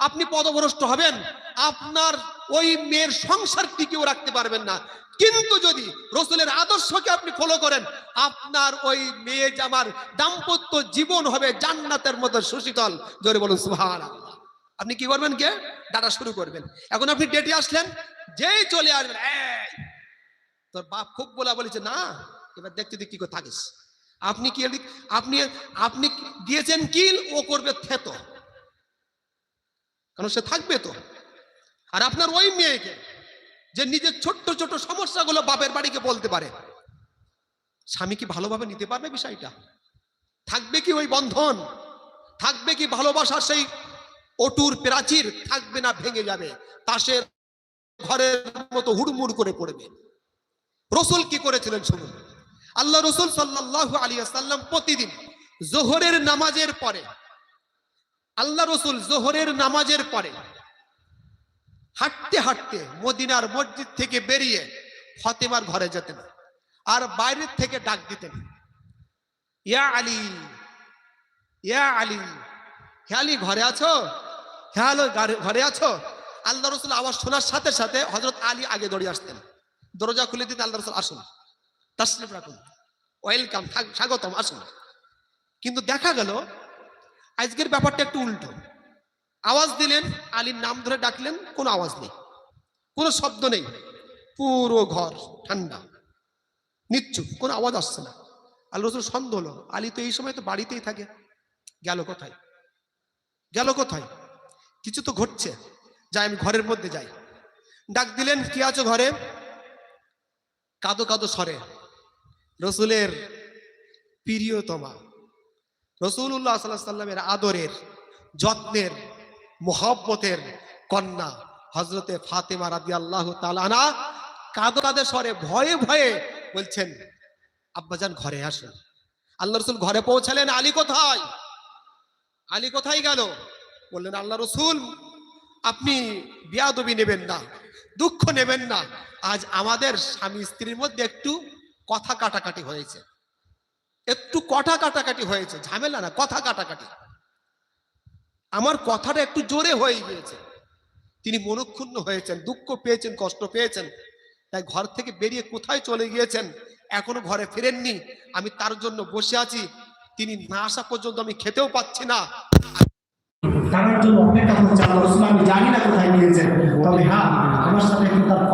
আপনি পদভ্রষ্ট হবেন, আপনার ওই মেয়ের সংসার টিকেও রাখতে পারবেন না। কিন্তু যদি রসুলের আদর্শকে আপনি ফলো করেন, আপনার ওই মেয়ে জামার দাম্পত্য জীবন হবে জান্নাতের মতো সুশীতল, জোরে বলুন সুহান আপনি কি করবেন কে? ডাটা শুরু করবেন। এখন আপনি ডেটে আসলেন, যেই চলে আসবেন তোর বাপ খুব বলা বলেছে, না, এবার দেখতে দেখি কি করে থাকিস। আপনি কি আপনি আপনি দিয়েছেন কিল ও করবে থেতো। কারণ সে থাকবে তো। আর আপনার ওই মেয়েকে যে নিজের ছোট্ট ছোট সমস্যাগুলো বাপের বাড়িকে বলতে পারে, স্বামী কি ভালোভাবে নিতে পারবে বিষয়টা? থাকবে কি ওই বন্ধন? থাকবে কি ভালোবাসার সেই অটুর প্রাচীর? থাকবে না, ভেঙে যাবে। তাসের ঘরের মতো হুড়মুড় করে পড়বে। রসুল কি করেছিলেন শুনুন। আল্লাহ রসুল সাল্লাহ আলী সাল্লাম প্রতিদিন জোহরের নামাজের পরে আল্লাহ রসুল জোহরের নামাজের পরে হাঁটতে হাঁটতে মদিনার মসজিদ থেকে বেরিয়ে ফতেমার ঘরে যেতেন আর বাইরের থেকে ডাক দিতেন, ইয়া আলী ইয়া আলী হে আলী, ঘরে আছো? হে আলো, ঘরে- আছো? আল্লাহ রসুল আওয়াজ শোনার সাথে সাথে হজরত আলী আগে দৌড়ে আসতেন। দরজা খুলে দিতে আল্লাহ রসুল আসুন। তাসলিফ রাখুন। ওয়েলকাম, স্বাগতম, আসুন। কিন্তু দেখা গেল আজকের ব্যাপারটা একটু উল্টো। আওয়াজ দিলেন, আলীর নাম ধরে ডাকলেন, কোনো আওয়াজ নেই। কোনো শব্দ নেই। পুরো ঘর ঠান্ডা। নিচ্ছুপ কোনো আওয়াজ আসছে না। আল্লাহ রসুল সন্দেহ হলো, আলী তো এই সময় তো বাড়িতেই থাকে। গেল কোথায়? গেল কোথায়? কিছু তো ঘটছে। যাই, আমি ঘরের মধ্যে যাই। ডাক দিলেন, কি আছো ঘরে? কাদো কাদো সরে রসুলের প্রিয়তমা। রসুল্লাহ সাল্লাহ সাল্লামের আদরের, যত্নের, মোহব্বতের কন্যা হজরতে ফাতেমা রাদি আল্লাহ তালানা কাদো সরে ভয়ে ভয়ে বলছেন, আব্বাজান ঘরে আসুন। আল্লাহ রসুল ঘরে পৌঁছালেন, আলী কোথায়? আলী কোথায় গেল? বললেন, আল্লাহ রসুল, আপনি বিয়াদবি নেবেন না, দুঃখ নেবেন না, আজ আমাদের স্বামী স্ত্রীর মধ্যে একটু কথা কাটাকাটি হয়েছে। একটু কথা কাটাকাটি হয়েছে, ঝামেলা না, কথা কাটাকাটি। আমার কথাটা একটু জোরে হয়ে গিয়েছে। তিনি মনক্ষুণ্ণ হয়েছেন, দুঃখ পেয়েছেন, কষ্ট পেয়েছেন। তাই ঘর থেকে বেরিয়ে কোথায় চলে গিয়েছেন, এখনও ঘরে ফেরেননি। আমি তার জন্য বসে আছি। তিনি না আসা পর্যন্ত আমি খেতেও পাচ্ছি না। জন্য অপেক্ষা করছে আমি জানি না কোথায় গিয়েছেন। তবে হ্যাঁ আমার সাথে